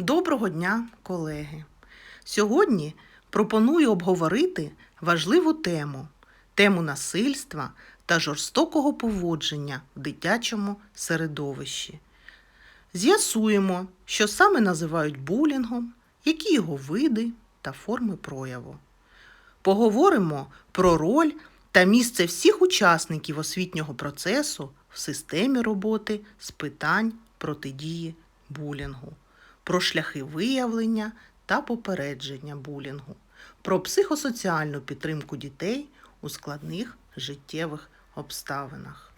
Доброго дня, колеги! Сьогодні пропоную обговорити важливу тему тему насильства та жорстокого поводження в дитячому середовищі. З'ясуємо, що саме називають булінгом, які його види та форми прояву. Поговоримо про роль та місце всіх учасників освітнього процесу в системі роботи з питань протидії булінгу, про шляхи виявлення та попередження булінгу, про психосоціальну підтримку дітей у складних життєвих обставинах.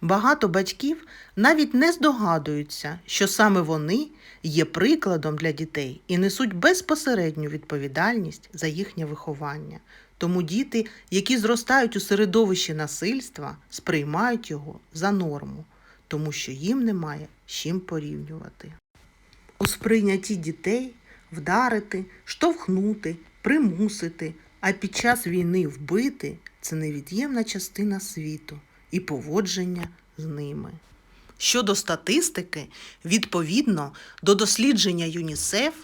Багато батьків навіть не здогадуються, що саме вони є прикладом для дітей і несуть безпосередню відповідальність за їхнє виховання. Тому діти, які зростають у середовищі насильства, сприймають його за норму, тому що їм немає з чим порівнювати. Сприйнятті дітей вдарити, штовхнути, примусити, а під час війни вбити це невід'ємна частина світу і поводження з ними. Щодо статистики, відповідно до дослідження ЮНІСЕФ,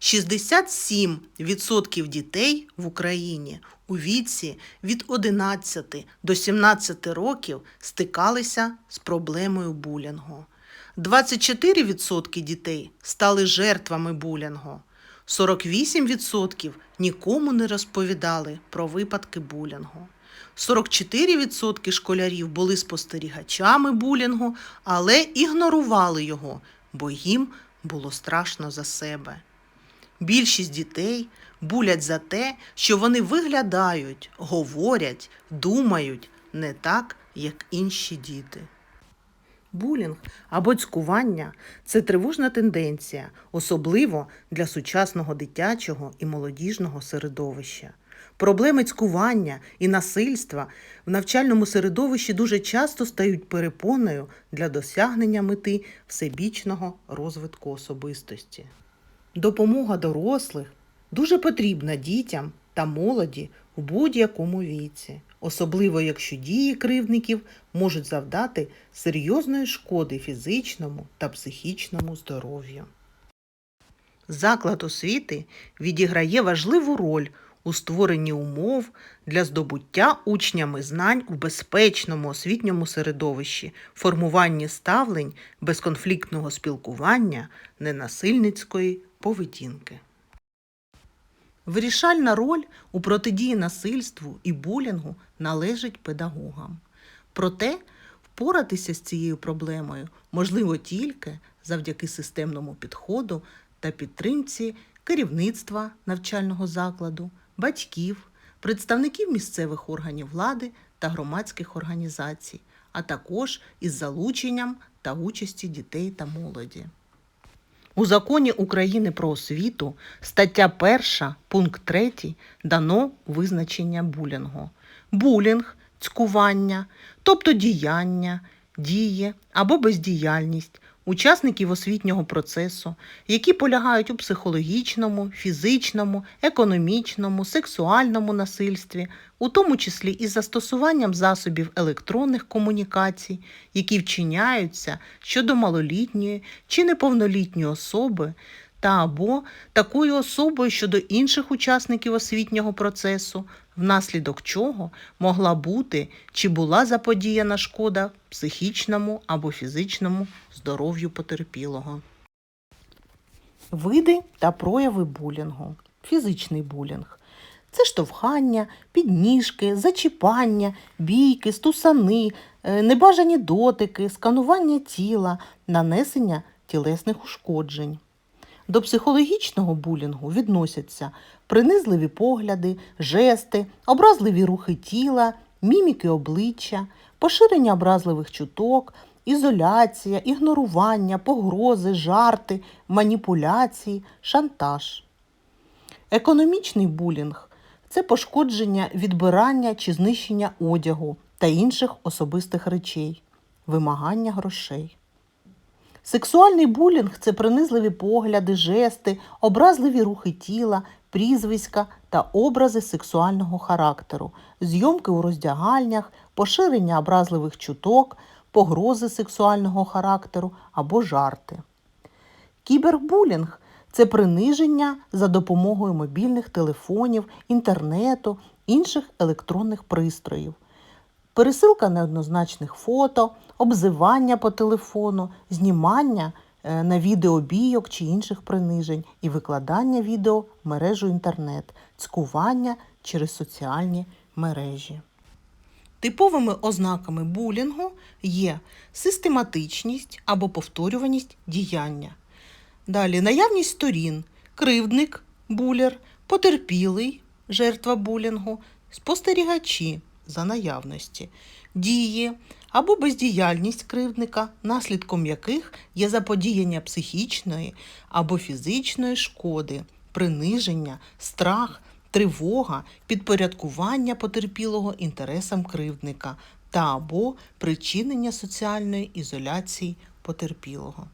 67% дітей в Україні у віці від 11 до 17 років стикалися з проблемою булінгу. 24% дітей стали жертвами булінгу. 48% нікому не розповідали про випадки булінгу. 44% школярів були спостерігачами булінгу, але ігнорували його, бо їм було страшно за себе. Більшість дітей булять за те, що вони виглядають, говорять, думають не так, як інші діти. Булінг або цькування це тривожна тенденція, особливо для сучасного дитячого і молодіжного середовища. Проблеми цькування і насильства в навчальному середовищі дуже часто стають перепоною для досягнення мети всебічного розвитку особистості. Допомога дорослих дуже потрібна дітям та молоді у будь-якому віці, особливо якщо дії кривдників можуть завдати серйозної шкоди фізичному та психічному здоров'ю. Заклад освіти відіграє важливу роль у створенні умов для здобуття учнями знань у безпечному освітньому середовищі, формуванні ставлень безконфліктного спілкування, ненасильницької поведінки. Вирішальна роль у протидії насильству і булінгу належить педагогам. Проте впоратися з цією проблемою можливо тільки завдяки системному підходу та підтримці керівництва навчального закладу, батьків, представників місцевих органів влади та громадських організацій, а також із залученням та участі дітей та молоді. У законі України про освіту стаття 1, пункт 3 дано визначення булінгу. Булінг цькування, тобто діяння, дії або бездіяльність учасників освітнього процесу, які полягають у психологічному, фізичному, економічному, сексуальному насильстві, у тому числі із застосуванням засобів електронних комунікацій, які вчиняються щодо малолітньої чи неповнолітньої особи та або такою особою щодо інших учасників освітнього процесу, внаслідок чого могла бути чи була заподіяна шкода психічному або фізичному здоров'ю потерпілого. Види та прояви булінгу. Фізичний булінг. Це штовхання, підніжки, зачіпання, бійки, стусани, е, небажані дотики, сканування тіла, нанесення тілесних ушкоджень. До психологічного булінгу відносяться принизливі погляди, жести, образливі рухи тіла, міміки обличчя, поширення образливих чуток, ізоляція, ігнорування, погрози, жарти, маніпуляції, шантаж. Економічний булінг це пошкодження відбирання чи знищення одягу та інших особистих речей, вимагання грошей. Сексуальний булінг це принизливі погляди, жести, образливі рухи тіла, прізвиська та образи сексуального характеру, зйомки у роздягальнях, поширення образливих чуток, погрози сексуального характеру або жарти. Кібербулінг це приниження за допомогою мобільних телефонів, інтернету, інших електронних пристроїв. Пересилка неоднозначних фото, обзивання по телефону, знімання е, на відео бійок чи інших принижень і викладання відео в мережу інтернет, цькування через соціальні мережі. Типовими ознаками булінгу є систематичність або повторюваність діяння. Далі наявність сторін, кривдник, булер, потерпілий, жертва булінгу, спостерігачі за наявності, дії або бездіяльність кривдника, наслідком яких є заподіяння психічної або фізичної шкоди, приниження, страх, тривога, підпорядкування потерпілого інтересам кривдника та або причинення соціальної ізоляції потерпілого.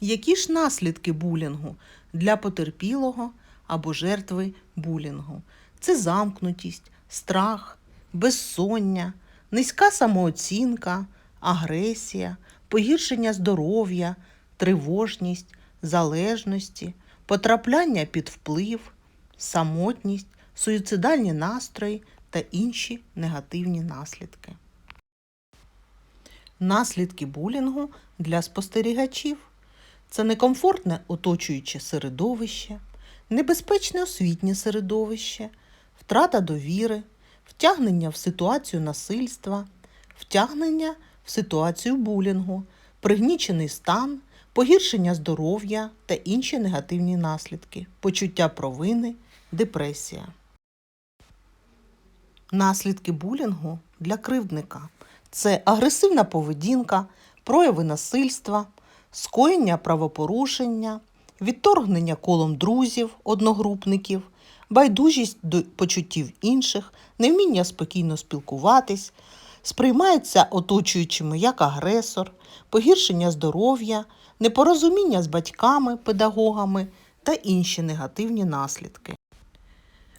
Які ж наслідки булінгу для потерпілого або жертви булінгу? Це замкнутість, страх, безсоння, низька самооцінка, агресія, погіршення здоров'я, тривожність, залежності, потрапляння під вплив, самотність, суїцидальні настрої та інші негативні наслідки. Наслідки булінгу для спостерігачів це некомфортне оточуюче середовище, небезпечне освітнє середовище, втрата довіри, втягнення в ситуацію насильства, втягнення в ситуацію булінгу, пригнічений стан, погіршення здоров'я та інші негативні наслідки, почуття провини, депресія. Наслідки булінгу для кривдника це агресивна поведінка, прояви насильства, скоєння правопорушення, відторгнення колом друзів, одногрупників, байдужість до почуттів інших, невміння спокійно спілкуватись, сприймається оточуючими як агресор, погіршення здоров'я, непорозуміння з батьками, педагогами та інші негативні наслідки.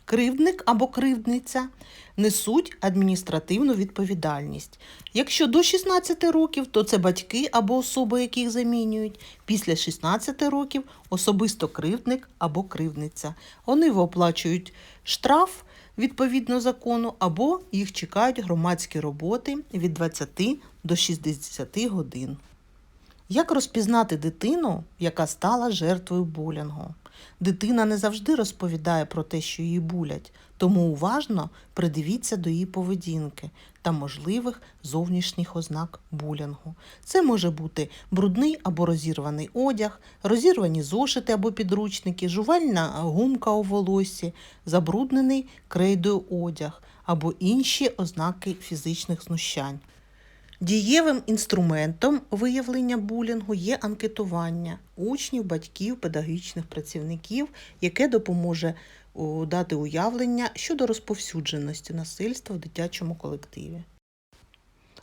Кривдник або кривдниця несуть адміністративну відповідальність. Якщо до 16 років, то це батьки або особи, яких замінюють. Після 16 років особисто кривдник або кривдниця. Вони оплачують штраф відповідно закону, або їх чекають громадські роботи від 20 до 60 годин. Як розпізнати дитину, яка стала жертвою булінгу? Дитина не завжди розповідає про те, що її булять, тому уважно придивіться до її поведінки та можливих зовнішніх ознак булінгу. Це може бути брудний або розірваний одяг, розірвані зошити або підручники, жувальна гумка у волоссі, забруднений крейдою одяг або інші ознаки фізичних знущань. Дієвим інструментом виявлення булінгу є анкетування учнів, батьків, педагогічних працівників, яке допоможе дати уявлення щодо розповсюдженості насильства в дитячому колективі.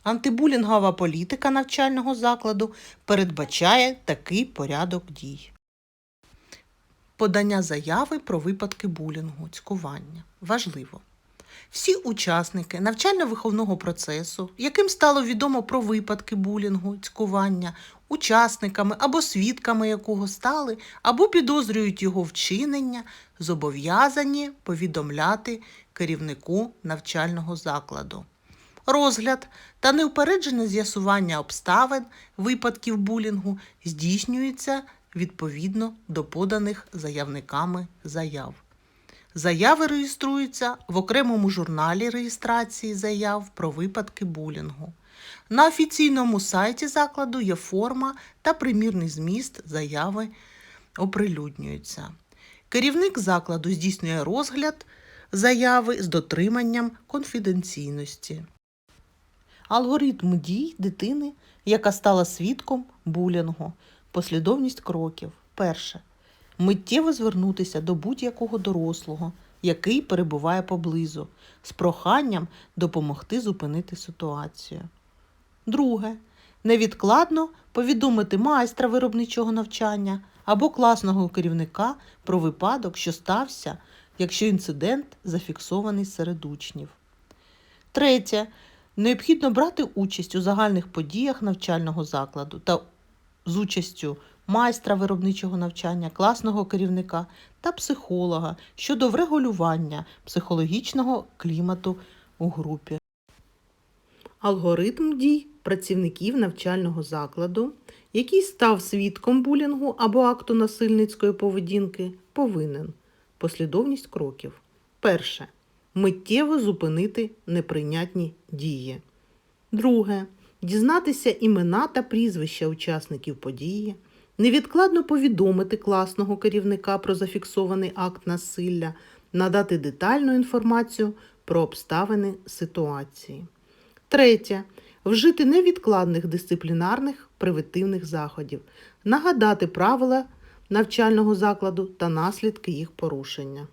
Антибулінгова політика навчального закладу передбачає такий порядок дій. Подання заяви про випадки булінгу, цькування. Важливо. Всі учасники навчально-виховного процесу, яким стало відомо про випадки булінгу, цькування, учасниками або свідками якого стали, або підозрюють його вчинення, зобов'язані повідомляти керівнику навчального закладу. Розгляд та неупереджене з'ясування обставин випадків булінгу здійснюється відповідно до поданих заявниками заяв. Заяви реєструються в окремому журналі реєстрації заяв про випадки булінгу. На офіційному сайті закладу є форма та примірний зміст заяви оприлюднюються. Керівник закладу здійснює розгляд заяви з дотриманням конфіденційності. Алгоритм дій дитини, яка стала свідком булінгу. Послідовність кроків. Перше миттєво звернутися до будь-якого дорослого, який перебуває поблизу, з проханням допомогти зупинити ситуацію. Друге. Невідкладно повідомити майстра виробничого навчання або класного керівника про випадок, що стався, якщо інцидент зафіксований серед учнів. Третє. Необхідно брати участь у загальних подіях навчального закладу та з участю майстра виробничого навчання, класного керівника та психолога щодо врегулювання психологічного клімату у групі. Алгоритм дій працівників навчального закладу, який став свідком булінгу або акту насильницької поведінки, повинен послідовність кроків. Перше. Миттєво зупинити неприйнятні дії. Друге. Дізнатися імена та прізвища учасників події, невідкладно повідомити класного керівника про зафіксований акт насилля, надати детальну інформацію про обставини ситуації. Третє. Вжити невідкладних дисциплінарних превентивних заходів, нагадати правила навчального закладу та наслідки їх порушення.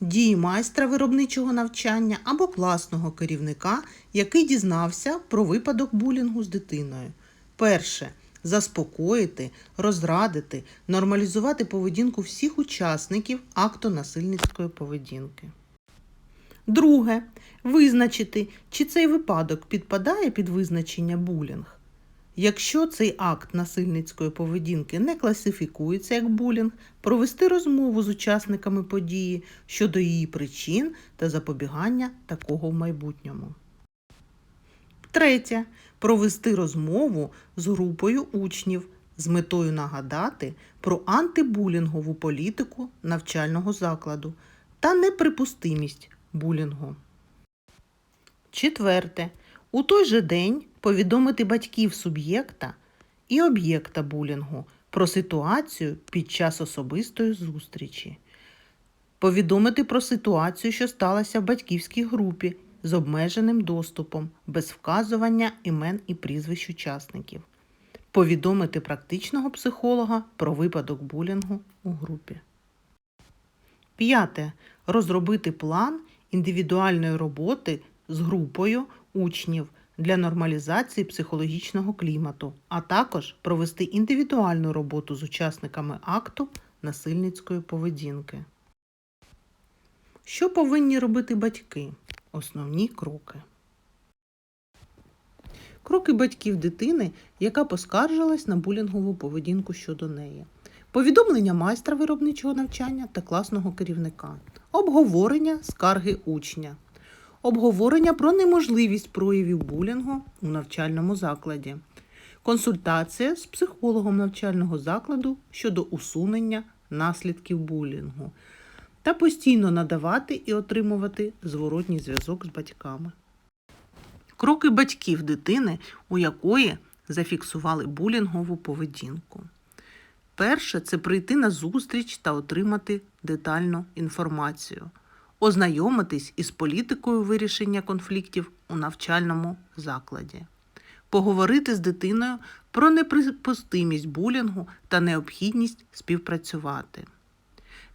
Дії майстра виробничого навчання або класного керівника, який дізнався про випадок булінгу з дитиною. Перше. Заспокоїти, розрадити, нормалізувати поведінку всіх учасників акту насильницької поведінки. Друге. Визначити, чи цей випадок підпадає під визначення булінг. Якщо цей акт насильницької поведінки не класифікується як булінг, провести розмову з учасниками події щодо її причин та запобігання такого в майбутньому. Третє. Провести розмову з групою учнів з метою нагадати про антибулінгову політику навчального закладу та неприпустимість булінгу. Четверте. У той же день повідомити батьків суб'єкта і об'єкта булінгу про ситуацію під час особистої зустрічі. Повідомити про ситуацію, що сталася в батьківській групі з обмеженим доступом, без вказування імен і прізвищ учасників. Повідомити практичного психолога про випадок булінгу у групі. П'яте. Розробити план індивідуальної роботи з групою учнів для нормалізації психологічного клімату, а також провести індивідуальну роботу з учасниками акту насильницької поведінки. Що повинні робити батьки? Основні кроки. Кроки батьків дитини, яка поскаржилась на булінгову поведінку щодо неї. Повідомлення майстра виробничого навчання та класного керівника. Обговорення скарги учня. Обговорення про неможливість проявів булінгу у навчальному закладі. Консультація з психологом навчального закладу щодо усунення наслідків булінгу. Та постійно надавати і отримувати зворотній зв'язок з батьками. Кроки батьків дитини, у якої зафіксували булінгову поведінку. Перше це прийти на зустріч та отримати детальну інформацію, ознайомитись із політикою вирішення конфліктів у навчальному закладі, поговорити з дитиною про неприпустимість булінгу та необхідність співпрацювати,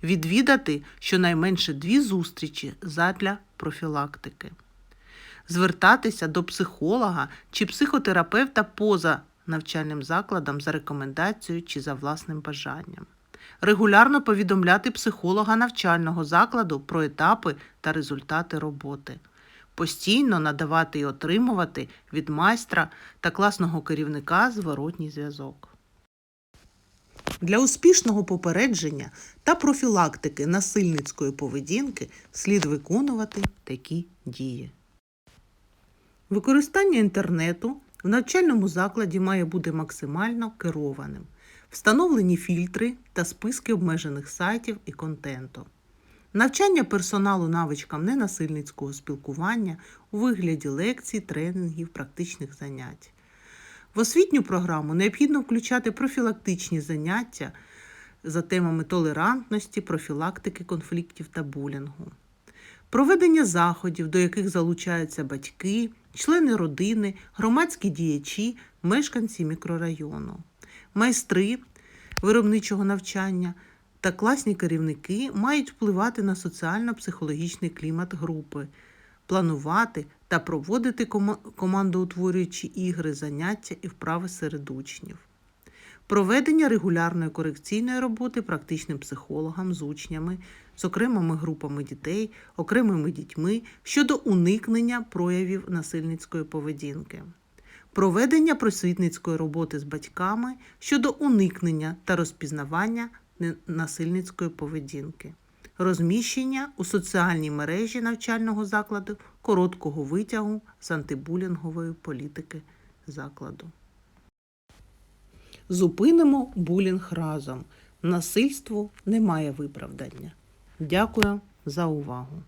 відвідати щонайменше дві зустрічі задля профілактики, звертатися до психолога чи психотерапевта поза навчальним закладам за рекомендацією чи за власним бажанням. Регулярно повідомляти психолога навчального закладу про етапи та результати роботи. Постійно надавати і отримувати від майстра та класного керівника зворотній зв'язок. Для успішного попередження та профілактики насильницької поведінки слід виконувати такі дії. Використання інтернету в навчальному закладі має бути максимально керованим. Встановлені фільтри та списки обмежених сайтів і контенту. Навчання персоналу навичкам ненасильницького спілкування у вигляді лекцій, тренінгів, практичних занять. В освітню програму необхідно включати профілактичні заняття за темами толерантності, профілактики конфліктів та булінгу. Проведення заходів, до яких залучаються батьки, члени родини, громадські діячі, мешканці мікрорайону, майстри виробничого навчання та класні керівники мають впливати на соціально-психологічний клімат групи, планувати та проводити командоутворюючі ігри, заняття і вправи серед учнів. Проведення регулярної корекційної роботи практичним психологам з учнями, з окремими групами дітей, окремими дітьми щодо уникнення проявів насильницької поведінки. проведення просвітницької роботи з батьками щодо уникнення та розпізнавання насильницької поведінки, розміщення у соціальній мережі навчального закладу короткого витягу з антибулінгової політики закладу. Зупинимо булінг разом. Насильству немає виправдання. Дякую за увагу.